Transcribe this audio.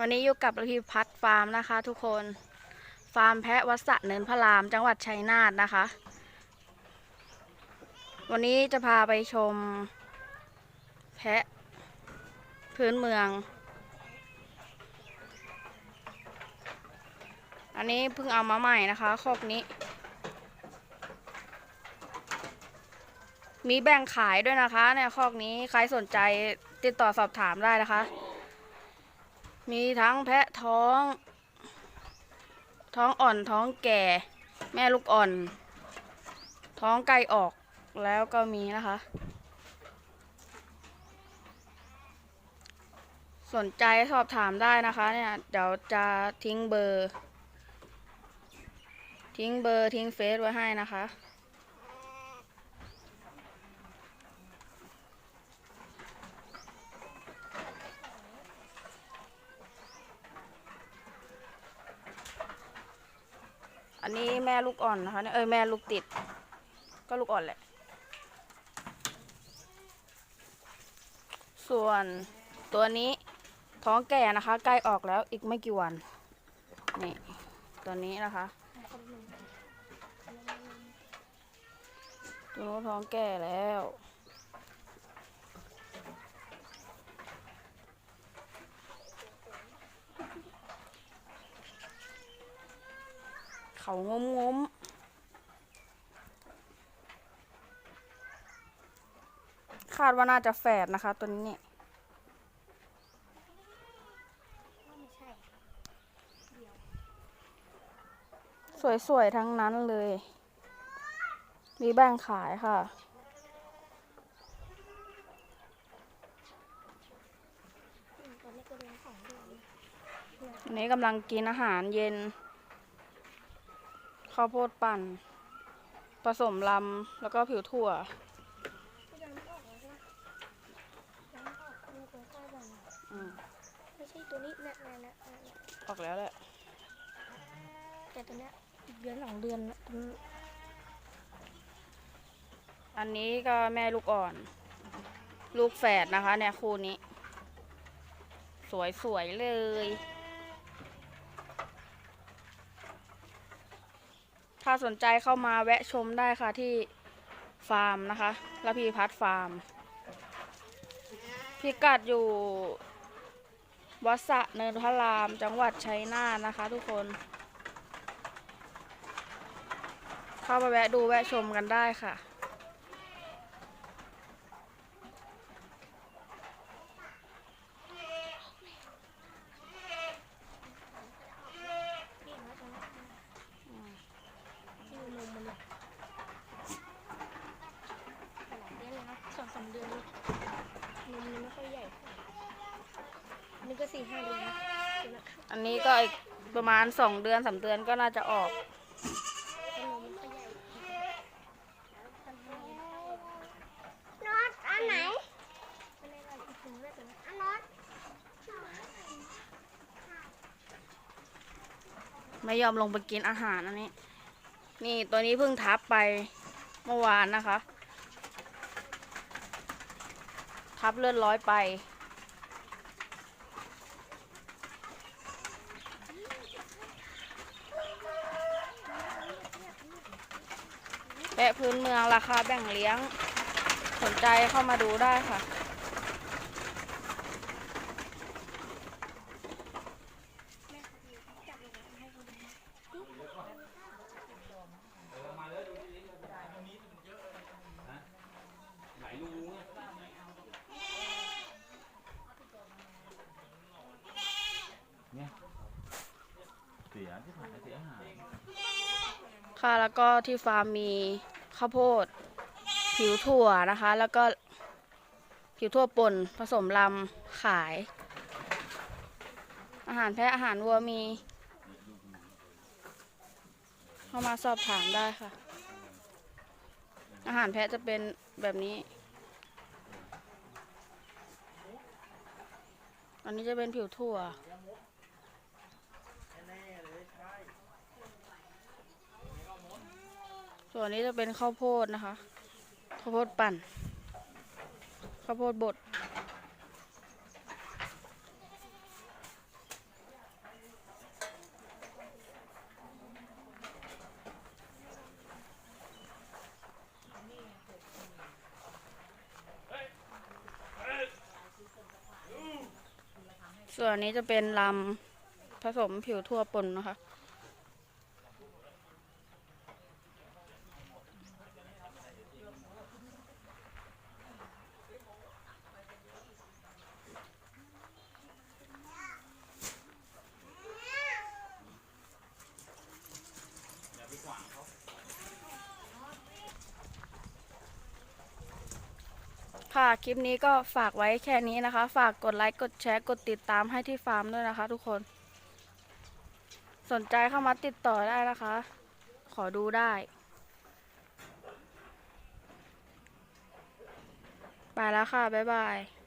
วันนี้อยู่กับระพีพัฒฟาร์มนะคะ ทุกคน ฟาร์มแพะวัดสะเนินพระราม จังหวัดชัยนาทนะคะ วันนี้จะพาไปชม แพะ พื้นเมือง อันนี้เพิ่งเอามาใหม่นะคะคอกนี้ มีแบ่งขายด้วยนะคะเนี่ยคอกนี้ใครสนใจติดต่อสอบถามได้นะคะ มีทั้งแพะท้อง ท้องอ่อนท้องแก่ แม่ลูกอ่อน ท้องไก่ออกแล้วก็มีนะคะ สนใจสอบถามได้นะคะเนี่ยเดี๋ยวจะทิ้งเบอร์ ทิ้งเบอร์ทิ้งเฟซไว้ให้นะคะ อันนี้แม่ลูกอ่อนนะคะเนี่ยเอ้ยแม่ลูกติด ก็ลูกอ่อนแหละ ส่วนตัวนี้ท้องแก่นะคะ ใกล้ออกแล้วอีกไม่กี่วัน นี่ ตัวนี้นะคะตัวนู้ท้องแก่แล้ว เขางมงมคาดว่าน่าจะแฝดนะคะ ตัวนี้เนี่ยสวย ๆ ทั้งนั้นเลย มีแบ่งขายค่ะอืมตอนนี้ก็เรียนสองเดือนอันนี้กำลังกินอาหารเย็น ข้าวโพดปั่น ผสมลำ แล้วก็ผิวถั่วก็ยังไม่ออกเลยใช่ไหมยังไม่ออกดูตัวใกล้บ่อนอืมไม่ใช่ตัวนี้นะนะนะนะนะออกแล้วแหละ แต่ตัวเนี้ยอีกเดือนสองเดือนนะตัวนี้อันนี้ก็แม่ลูกอ่อน ลูกแฝดนะคะ เนี่ยคู่นี้ สวยๆเลย ถ้าสนใจเข้ามาแวะชมได้ค่ะที่ฟาร์มนะคะระพีพัฒน์ฟาร์ม พิกัดอยู่วัดสะเนินพระรามจังหวัดชัยนาทนะคะ ทุกคน เข้ามาแวะดูแวะชมกันได้ค่ะ พี่นะตัวนี้ที่นมมันเนี่ยหลายเดือนเลยนะสองสามเดือนนะมันไม่ค่อยใหญ่อันนี้ก็สี่ห้าเดือนนะตัวเนี้ยอันนี้ก็อีกประมาณสองเดือนสามเดือนก็น่าจะออกนมมันค่อยใหญ่น็อตอันไหนไม่ได้อะไรถึงได้ตัวนี้อันน็อตไม่ยอมลงไปกินอาหารอันนี้ นี่ตัวนี้เพิ่งทับไปเมื่อวานนะคะ ทับเลือดร้อยไป แปะพื้นเมืองราคาแบ่งเลี้ยง สนใจเข้ามาดูได้ค่ะ เสียที่ผ่านเสียหายค่ะแล้วก็ที่ฟาร์มมีข้าวโพด ผิวถั่วนะคะ แล้วก็ผิวถั่วป่นผสมลำขาย อาหารแพะอาหารวัวมี เข้ามาสอบถามได้ค่ะ อาหารแพะจะเป็นแบบนี้ อันนี้จะเป็นผิวถั่ว ส่วนนี้จะเป็นข้าวโพดนะคะ ข้าวโพดปั่น ข้าวโพดบด ส่วนนี้จะเป็นลำผสมผิวทั่วปนนะคะ ค่ะ คลิปนี้ก็ฝากไว้แค่นี้นะคะ ฝากกดไลค์ กดแชร์ กดติดตามให้ที่ฟาร์มด้วยนะคะ ทุกคน สนใจเข้ามาติดต่อได้นะคะ ขอดูได้ ไปแล้วค่ะ บ๊ายบาย